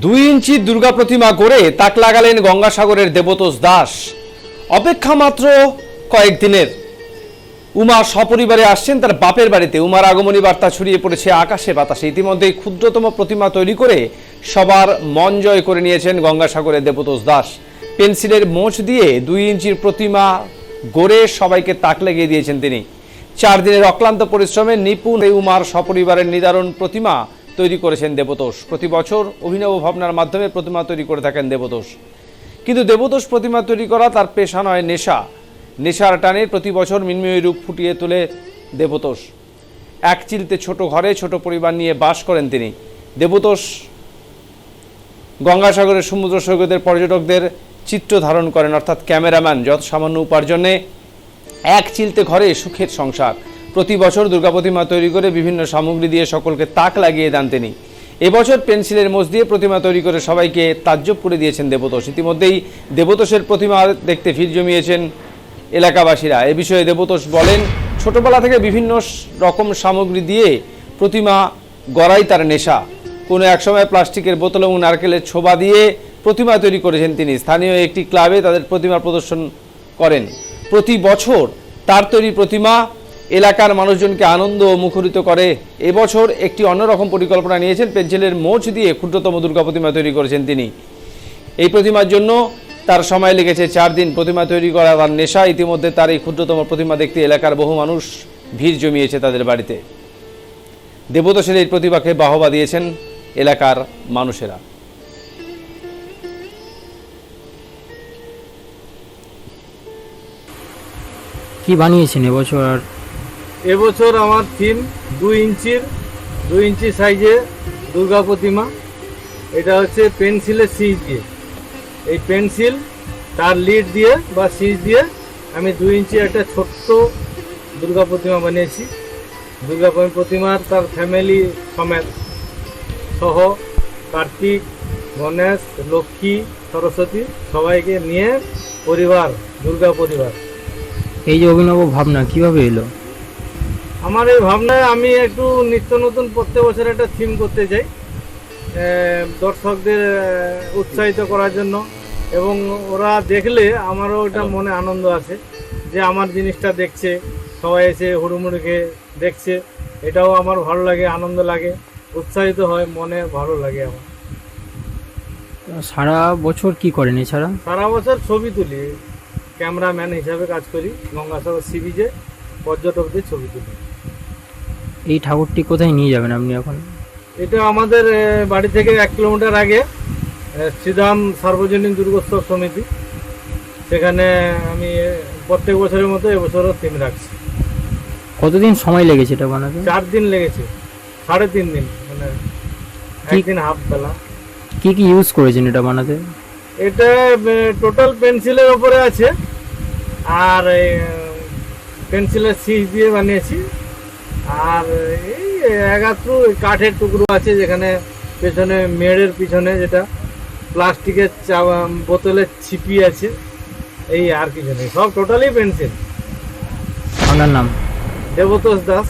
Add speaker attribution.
Speaker 1: দুই ইঞ্চি দুর্গা প্রতিমা গড়ে তাক লাগালেন গঙ্গাসাগরের দেবতোষ দাস। অপেক্ষা মাত্র কয়েকদিনের উমা সপরিবারে আসছেন তার বাপের বাড়িতে। উমার আগমনী বার্তা ছড়িয়ে পড়েছে আকাশে বাতাসে। ইতিমধ্যেই ক্ষুদ্রতম প্রতিমা তৈরি করে সবার মন জয় করে নিয়েছেন গঙ্গাসাগরের দেবতোষ দাস। পেন্সিলের মোচ দিয়ে দুই ইঞ্চির প্রতিমা গড়ে সবাইকে তাক লাগিয়ে দিয়েছেন তিনি। চার দিনের অক্লান্ত পরিশ্রমে নিপুণ এই উমার সপরিবারের নিদারণ প্রতিমা তৈরি করেছেন দেবতোষ। প্রতি বছর অভিনব ভাবনার মাধ্যমে প্রতিমা তৈরি করে থাকেন দেবতোষ। কিন্তু দেবতোষ প্রতিমা তৈরি করা তার পেশা নয়, নেশা। নেশার টানে প্রতি বছর মিনময় রূপ ফুটিয়ে তোলে দেবতোষ। এক চিলতে ছোট ঘরে ছোট পরিবার নিয়ে বাস করেন তিনি। দেবতোষ গঙ্গাসাগরের সমুদ্র সৈকতের পর্যটকদের চিত্র ধারণ করেন, অর্থাৎ ক্যামেরাম্যান যত সামান্য উপার্জনে এক চিলতে ঘরে সুখের সংসার। প্রতি বছর দুর্গা প্রতিমা তৈরি করে বিভিন্ন সামগ্রী দিয়ে সকলকে তাক লাগিয়ে দেন তিনি। এবছর পেন্সিলের মোজ দিয়ে প্রতিমা তৈরি করে সবাইকে তাজ্জব করে দিয়েছেন দেবতোষ। ইতিমধ্যেই দেবতোষের প্রতিমা দেখতে ভিড় জমিয়েছেন এলাকাবাসীরা। এ বিষয়ে দেবতোষ বলেন, ছোটবেলা থেকে বিভিন্ন রকম সামগ্রী দিয়ে প্রতিমা গড়াই তার নেশা। কোনো এক সময় প্লাস্টিকের বোতল এবং নারকেলের ছোবা দিয়ে প্রতিমা তৈরি করেছেন তিনি। স্থানীয় একটি ক্লাবে তাদের প্রতিমা প্রদর্শন করেন। প্রতি বছর তার তৈরি প্রতিমা এলাকার মানুষজনকে আনন্দ মুখরিত করে। এবছর একটি অন্যরকম পরিকল্পনা নিয়েছেন পেন্সিলের মোচ দিয়ে ক্ষুদ্রতম দুর্গা প্রতিমা তৈরি করেছেন তিনি। এই প্রতিমার জন্য তার সময় লেগেছে চার দিন। প্রতিমা তৈরি করা তার নেশা ইতিমধ্যে তার এই ক্ষুদ্রতম প্রতিমা দেখতে এলাকার বহু মানুষ ভিড় জমিয়েছে তাদের বাড়িতে। দেবদোষের এই প্রতিভাকে বাহবা দিয়েছেন এলাকার মানুষেরা।
Speaker 2: কি বানিয়েছেন এবছর আর
Speaker 3: এবছর আমার থিম দুই ইঞ্চির, দুই ইঞ্চি সাইজে দুর্গা প্রতিমা। এটা হচ্ছে পেন্সিলের সিজ দিয়ে। এই পেন্সিল তার লিড দিয়ে বা সিজ দিয়ে আমি দুই ইঞ্চি একটা ছোট্ট দুর্গা প্রতিমা বানিয়েছি। দুর্গা প্রতিমার তার ফ্যামিলি সমেত সহ কার্তিক, গণেশ, লক্ষ্মী, সরস্বতী সবাইকে নিয়ে পরিবার, দুর্গা পরিবার।
Speaker 2: এই যে অভিনব ভাবনা কীভাবে এলো?
Speaker 3: আমার এই ভাবনায় আমি একটু নিত্য নতুন প্রত্যেক বছর একটা থিম করতে চাই দর্শকদের উৎসাহিত করার জন্য। এবং ওরা দেখলে আমারও ওটা মনে আনন্দ আছে যে আমার জিনিসটা দেখছে সবাই এসে হুড়ুমুড়িকে দেখছে। এটাও আমার ভালো লাগে আনন্দ লাগে উৎসাহিত হয় মনে ভালো লাগে আমার।
Speaker 2: সারা বছর কি করেন এছাড়া?
Speaker 3: সারা বছর ছবি তুলি ক্যামেরাম্যান হিসাবে কাজ করি গঙ্গাসাগর সি বিচে পর্যটকদের ছবি তুলি।
Speaker 2: এই ঠাকুরটি কোথায় নিয়ে যাবেন আপনি এখন?
Speaker 3: এটা আমাদের বাড়ি থেকে এক কিলোমিটার আগে শ্রীধাম সার্বজনীন দুর্গোৎসব সমিতি। সেখানে আমি প্রত্যেক বছরের মতো এবছরও থিম রাখছি।
Speaker 2: কতদিন সময় লেগেছে এটা বানাতে?
Speaker 3: চার দিন লেগেছে। সাড়ে তিন দিন মানে একদিন হাফ বেলা।
Speaker 2: কি কি ইউজ করেছেন এটা বানাতে?
Speaker 3: এটা টোটাল পেন্সিলের ওপরে আছে। আর পেন্সিলের সিজ দিয়ে বানিয়েছি। আর এই একাত্র কাঠের টুকরো আছে যেখানে পেছনে মেড়ের পিছনে যেটা প্লাস্টিকের চা- বোতলের ছিপি আছে। এই আর কিছু নেই সব টোটালি পেন্সিল
Speaker 2: আপনার নাম?
Speaker 3: দেবতোষ দাস।